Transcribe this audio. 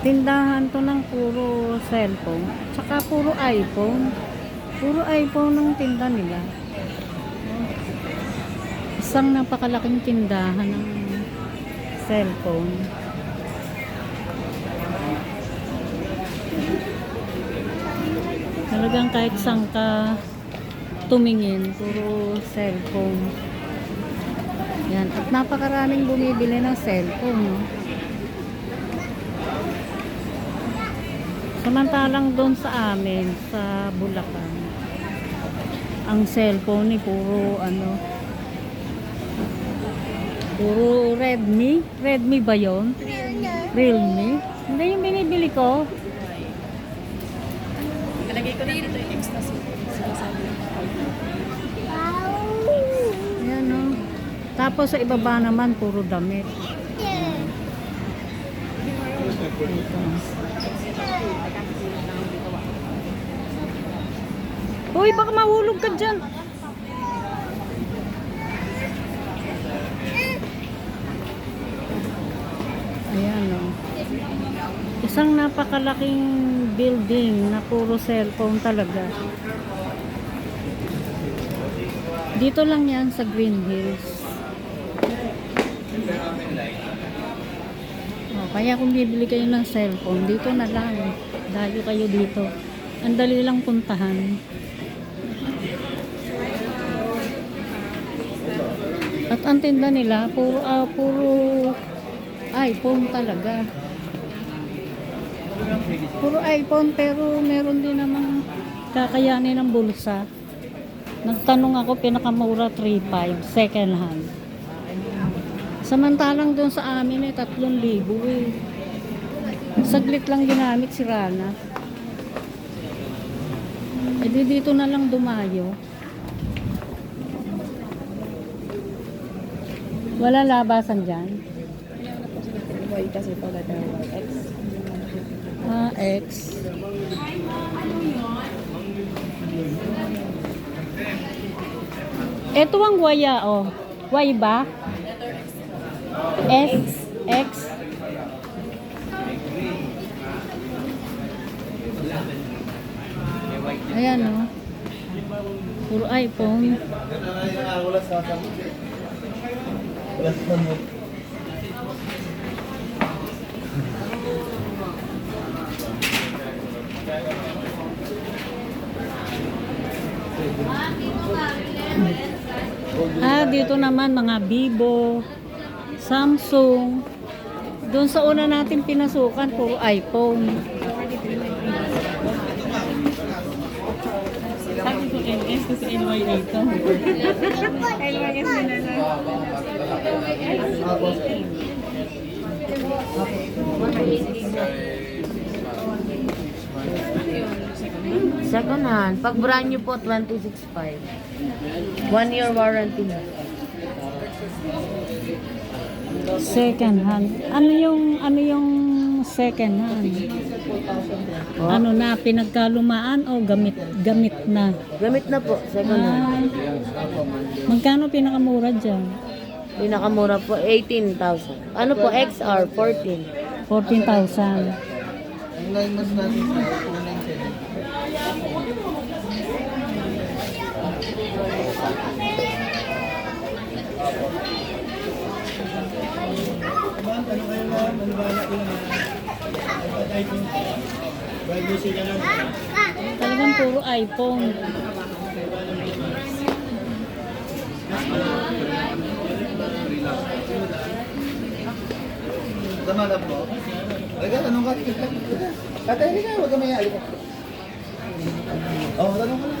Tindahan to ng puro cellphone. Tsaka puro iPhone. Puro iPhone ang tinda nila. Isang napakalaking tindahan ng cellphone. Talagang kahit saan ka tumingin, puro cellphone. Yan. At napakaraming bumibili ng cellphone. No? Samantalang doon sa amin, sa Bulacan, ang cellphone ni puro ano, puro Redmi. Redmi ba yon? Realme? Hindi yung binibili ko. Kalagay ko na dito yung ecstasy. Ayan o. Tapos sa ibaba naman, puro damit. Uy, baka mahulog ka dyan. Ayan o. Isang napakalaking building na puro cellphone talaga. Dito lang yan sa Green Hills. Oh, kaya kung bibili kayo ng cellphone, dito na lang. Dayo kayo dito. Ang dali lang puntahan. At ang tinda nila, puro, ah, puro iPhone talaga. Puro iPhone pero meron din namang kakayanin ng bulsa. Nagtanong ako, pinakamura 3.5, second hand. Samantalang doon sa amin eh, 3,000 eh. Saglit lang ginamit si Rana. E di dito na lang dumayo. Wala labasan dyan. Ah, X. Ito ang waya, oh. Y ba? S, X. Ayan, oh. Puro iPhone. Ah, dito naman mga Vivo, Samsung. Doon sa una natin pinasukan, puro iPhone. Sabi ko NS kasi NY dito. NYS na na. Second hand. Pag brand new po, 26.5. One year warranty na. Second hand. Ano yung ano yung second hand? Ano na pinagkalumaan o gamit gamit na? Gamit na po, second hand. Ah, magkano pinakamura diyan? Pinakamura po, 18,000. Ano po, XR, 14. 14,000. maniwala ko na iPhone. Well, busy ka lang. Talagang puro iPhone. Tama na po. Regal, anong ka? Tatay, hindi ka. Huwag ka may oh, alip. Oo, tanong ka na.